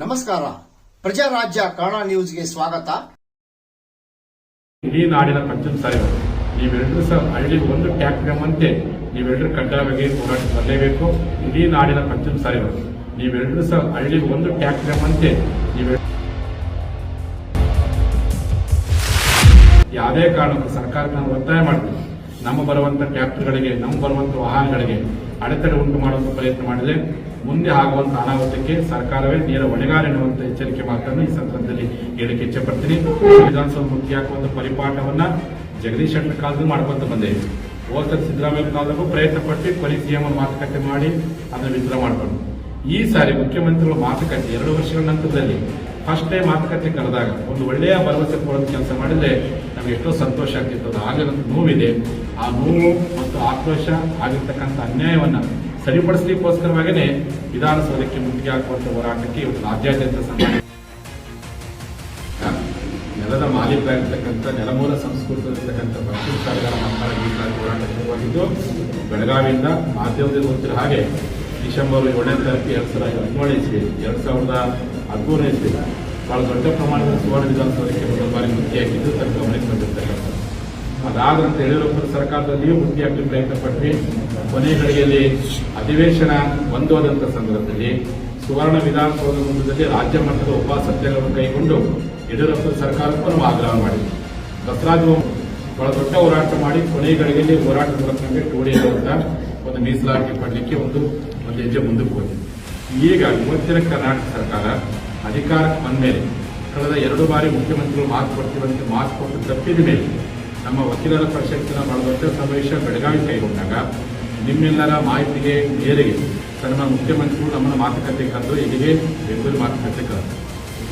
ನಮಸ್ಕಾರ. ಪ್ರಜಾರಾಜ್ಯ ಕನ್ನಡ ನ್ಯೂಸ್ಗೆ ಸ್ವಾಗತ. ಇಡೀ ನಾಡಿನ ಪಂಚಮ ಸಾರಿಗಳು ನೀವೆಲ್ಲರೂ ಸಹ ಹಳ್ಳಿಗೆ ಒಂದು ಟ್ಯಾಕ್ಟರ್ ಎಂಬಂತೆ ನೀವೆಲ್ಲರೂ ಕಡ್ಡಾಯವಾಗಿ ಹೋರಾಟ ಬರಲೇಬೇಕು. ಇಡೀ ನಾಡಿನ ಪಂಚಮ ಸಾರಿಗಳು ನೀವೆಲ್ಲರೂ ಸಹ ಹಳ್ಳಿಗೆ ಒಂದು ಟ್ಯಾಕ್ಟರ್ ಎಂಬಂತೆ ಯಾವುದೇ ಕಾರಣಕ್ಕೂ ಸರ್ಕಾರ ನಾವು ಒತ್ತಾಯ ಮಾಡ್ತೀವಿ ನಮ್ಮ ಬರುವಂತ ಟ್ಯಾಕ್ಟರ್ಗಳಿಗೆ, ನಮ್ಮ ಬರುವಂತ ವಾಹನಗಳಿಗೆ ಅಡೆತಡೆ ಉಂಟು ಮಾಡುವಂತ ಪ್ರಯತ್ನ ಮಾಡಿದ್ರೆ ಮುಂದೆ ಆಗುವಂತ ಅನಾಹುತಕ್ಕೆ ಸರ್ಕಾರವೇ ನೇರ ಹೊಣೆಗಾರ ಎನ್ನುವಂತ ಎಚ್ಚರಿಕೆ ಮಾತನ್ನು ಈ ಸಂದರ್ಭದಲ್ಲಿ ಹೇಳಕ್ಕೆ ಇಚ್ಛೆ ಪಡ್ತೀನಿ ವಿಧಾನಸಭಾ ಹಾಕುವಂತ ಪರಿಪಾಠವನ್ನ ಜಗದೀಶ್ ಶೆಟ್ಟರ್ ಕಾಲದಲ್ಲಿ ಮಾಡ್ಕೊಂತ ಬಂದೆ. ಹೋದ ಸಿದ್ದರಾಮಯ್ಯ ಪ್ರಯತ್ನ ಪಟ್ಟು ಪರಿ ಸಿಎಂ ಮಾತುಕತೆ ಮಾಡಿ ಅದನ್ನು ವಿಚಾರ ಮಾಡಿಕೊಂಡು ಈ ಸಾರಿ ಮುಖ್ಯಮಂತ್ರಿಗಳ ಮಾತುಕತೆ ಎರಡು ವರ್ಷಗಳ ನಂತರದಲ್ಲಿ ಟೈಮ್ ಮಾತುಕತೆ ಕರೆದಾಗ ಒಂದು ಒಳ್ಳೆಯ ಭರವಸೆ ಕೊಡೋದು ಕೆಲಸ ಮಾಡಿದ್ರೆ ನಮ್ಗೆ ಎಷ್ಟೋ ಸಂತೋಷ ಆಗ್ತಿತ್ತು ಅದು ಆಗಿರೋ ನೋವಿದೆ. ಆ ನೋವು ಮತ್ತು ಆಕ್ರೋಶ ಆಗಿರ್ತಕ್ಕಂಥ ಅನ್ಯಾಯವನ್ನು ಸರಿಪಡಿಸಲಿಕ್ಕೋಸ್ಕರವಾಗೇ ವಿಧಾನಸೌಧಕ್ಕೆ ಮುತ್ತಿಗೆ ಹಾಕುವಂತ ಹೋರಾಟಕ್ಕೆ ಇವತ್ತು ರಾಜ್ಯಾದ್ಯಂತ ಸಮಾಜ ನೆಲದ ಮಾಲೀಕರಾಗಿರ್ತಕ್ಕಂಥ ನೆಲಮೂಲ ಸಂಸ್ಕೃತದಲ್ಲಿರ್ತಕ್ಕಂಥ ಭಕ್ತಿ ಸರ್ಕಾರ ಮಕ್ಕಳ ಹೋರಾಟ ಶುರುವಾಗಿದ್ದು ಬೆಳಗಾವಿಯಿಂದ ಮಾಧ್ಯಮದಲ್ಲಿ ಗೊತ್ತಿರೋ ಹಾಗೆ ಡಿಸೆಂಬರ್ ಏಳನೇ ತಾರೀಕು ಎರಡು ಸಾವಿರದ ಹದಿನೇಳು ಎರಡ್ ಸಾವಿರದ ಇಸ್ವಿ ಬಹಳ ದೊಡ್ಡ ಪ್ರಮಾಣದ ಸುವರ್ಣ ವಿಧಾನಸೌಧಕ್ಕೆ ಮೊದಲ ಬಾರಿ ಮುಖ್ಯ ಹಾಕಿದ್ದು ತನ್ನ ಗಮನಕ್ಕೆ ಬಂದಿರ್ತಕ್ಕಂಥದ್ದು ಅದಾದ ನಂತರ ಯಡಿಯೂರಪ್ಪನ ಸರ್ಕಾರದಲ್ಲಿಯೂ ಮುಖ್ಯ ಹಾಕಿ ಪ್ರಯತ್ನ ಪಟ್ಟಿ ಕೊನೆ ಗಳಿಗೆಯಲ್ಲಿ ಅಧಿವೇಶನ ಬಂದೋದಂತ ಸಂದರ್ಭದಲ್ಲಿ ಸುವರ್ಣ ವಿಧಾನಸೌಧ ಮುಂದದಲ್ಲಿ ರಾಜ್ಯ ಮಟ್ಟದ ಉಪವಾಸ ಸತ್ಯಗಳನ್ನು ಕೈಗೊಂಡು ಯಡಿಯೂರಪ್ಪ ಸರ್ಕಾರಕ್ಕೂ ನಾವು ಆಗ್ರಹ ಮಾಡಿದ್ವಿ ಬಸವರಾಜ ಬಹಳ ದೊಡ್ಡ ಹೋರಾಟ ಮಾಡಿ ಕೊನೆ ಗಳಿಗೆಯಲ್ಲಿ ಹೋರಾಟ ಮೂಲಕ ಟೋಡಿ ಒಂದು ಮೀಸಲಾತಿ ಪಡಲಿಕ್ಕೆ ಒಂದು ಒಂದು ಹೆಜ್ಜೆ ಮುಂದಕ್ಕೆ ಹೋಗಿದೆ. ಈಗ ಇವತ್ತಿನ ಕರ್ನಾಟಕ ಸರ್ಕಾರ ಅಧಿಕಾರಕ್ಕೆ ಬಂದ ಮೇಲೆ ಕಳೆದ ಎರಡು ಬಾರಿ ಮುಖ್ಯಮಂತ್ರಿಗಳು ಮಾತು ಕೊಡ್ತೀವಂತೆ ಮಾತು ಕೊಟ್ಟು ತಪ್ಪಿದ ಮೇಲೆ ನಮ್ಮ ವಕೀಲರ ಪರಿಷತ್ತಿನ ಮಾಡುವಂತ ಸಮಾವೇಶ ಬೆಳಗಾವಿ ಕೈಗೊಂಡಾಗ ನಿಮ್ಮೆಲ್ಲರ ಮಾಹಿತಿಗೆ ಮೇರೆಗೆ ನಮ್ಮ ಮುಖ್ಯಮಂತ್ರಿಗಳು ನಮ್ಮನ್ನು ಮಾತುಕತೆ ಕರೆದು ಇಲ್ಲಿಗೆ ಬೆಂಗಳೂರು ಮಾತುಕತೆ ಕರೆದು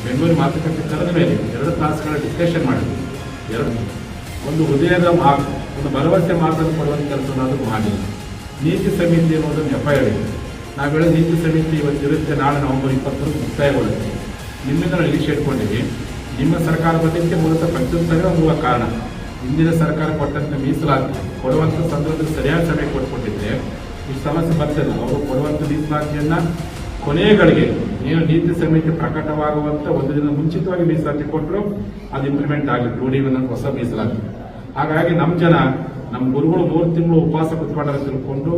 ಬೆಂಗಳೂರು ಮಾತುಕತೆ ಕರೆದ ಮೇಲೆ ಎರಡು ತಾಸುಗಳ ಡಿಸ್ಕಷನ್ ಮಾಡಿದ್ವಿ ಎರಡು. ಒಂದು ಹೃದಯದ ಮಾತು ಒಂದು ಭರವಸೆ ಮಾತನ್ನು ಕೊಡುವಂತ ಕೆಲಸ ಮಾಡಿಲ್ಲ. ನೀತಿ ಸಮಿತಿ ಅನ್ನೋದು ಆರ್ ಹೇಳಿದೆ ನಾವು ಹೇಳೋ ನೀತಿ ಸಮಿತಿ ಇವತ್ತಿರುತ್ತೆ ನಾಳೆ ನವೆಂಬರ್ ಇಪ್ಪತ್ತೊಂದು ಮುಕ್ತಾಯಗೊಳ್ಳುತ್ತೆ. ನಿಮ್ಮಿಂದ ನಾವು ನಿರೀಕ್ಷೆ ಇಟ್ಕೊಂಡಿದ್ದೀವಿ ನಿಮ್ಮ ಸರ್ಕಾರ ಬದಲಿಗೆ ಮೂಲತಃ ಪ್ರತಿಯೊಂದು ಮೂಲ ಕಾರಣ. ಹಿಂದಿನ ಸರ್ಕಾರ ಕೊಟ್ಟಂತೆ ಮೀಸಲಾತಿ ಕೊಡುವಂಥ ಸಂದರ್ಭದಲ್ಲಿ ಸರಿಯಾದ ಸಮಯ ಕೊಟ್ಕೊಟ್ಟಿದ್ರೆ ಈ ಸಮಸ್ಯೆ ಬರ್ತಿಲ್ಲ ಅವರು ಮೀಸಲಾತಿಯನ್ನು ಮೀಸಲಾತಿಯನ್ನ ಕೊನೆಗಳಿಗೆ ನೀವು ನೀತಿ ಸಮಿತಿ ಪ್ರಕಟವಾಗುವಂತ ಒಂದು ದಿನ ಮುಂಚಿತವಾಗಿ ಮೀಸಲಾತಿ ಕೊಟ್ಟರು, ಅದು ಇಂಪ್ಲಿಮೆಂಟ್ ಆಗಲಿ ಡಿ ಹೊಸ ಮೀಸಲಾತಿ. ಹಾಗಾಗಿ ನಮ್ಮ ಜನ ನಮ್ಮ ಗುರುಗಳು ಮೂರು ತಿಂಗಳು ಉಪವಾಸ ಕುತ್ಕೊಂಡಾಗ ತಿಳ್ಕೊಂಡು,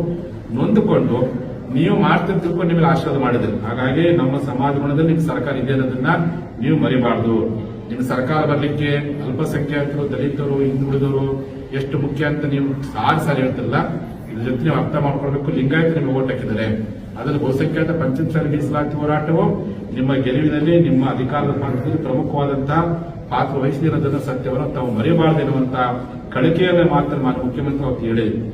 ನೊಂದುಕೊಂಡು ನೀವು ಮಾಡ್ತೀರಿ ತಿಳ್ಕೊಂಡು ನಿಮಗೆ ಆಶೀರ್ವಾದ ಮಾಡಿದ್ರಿ ಹಾಗಾಗಿ ನಮ್ಮ ಸಮಾಜ ಗುಣದಲ್ಲಿ ಸರ್ಕಾರ ಇದೆ ಅನ್ನೋದನ್ನ ನೀವು ಮರಿಬಾರ್ದು. ನಿಮ್ಗೆ ಸರ್ಕಾರ ಬರ್ಲಿಕ್ಕೆ ಅಲ್ಪಸಂಖ್ಯಾತರು, ದಲಿತರು, ಹಿಂದುಳಿದವರು ಎಷ್ಟು ಮುಖ್ಯ ಅಂತ ನೀವು ಸಾರಿ ಸಾರಿ ಹೇಳ್ತಿಲ್ಲ ಇದ್ರ ಜೊತೆ ನೀವು ಅರ್ಥ ಮಾಡ್ಕೊಳ್ಬೇಕು. ಲಿಂಗಾಯತ ನಿಮಗೆ ಓಟ್ ಹಾಕಿದ್ದಾರೆ. ಅದರಲ್ಲಿ ಬಹುಸಂಖ್ಯಾತ ಪಂಚಮಸಾರಿ ಮೀಸಲಾತಿ ಹೋರಾಟವು ನಿಮ್ಮ ಗೆಲುವಿನಲ್ಲಿ, ನಿಮ್ಮ ಅಧಿಕಾರದ ಪಾತ್ರದಲ್ಲಿ ಪ್ರಮುಖವಾದಂತಹ ಪಾತ್ರ ವಹಿಸಿದಿರೋದನ್ನ ಸತ್ಯವನ್ನು ತಾವು ಮರೆಯಬಾರದು ಎನ್ನುವಂತ ಕಳಿಕೆಯಲ್ಲಿ ಮಾತ್ರ ಮುಖ್ಯಮಂತ್ರಿ ಅವತ್ತು ಹೇಳಿದ್ರು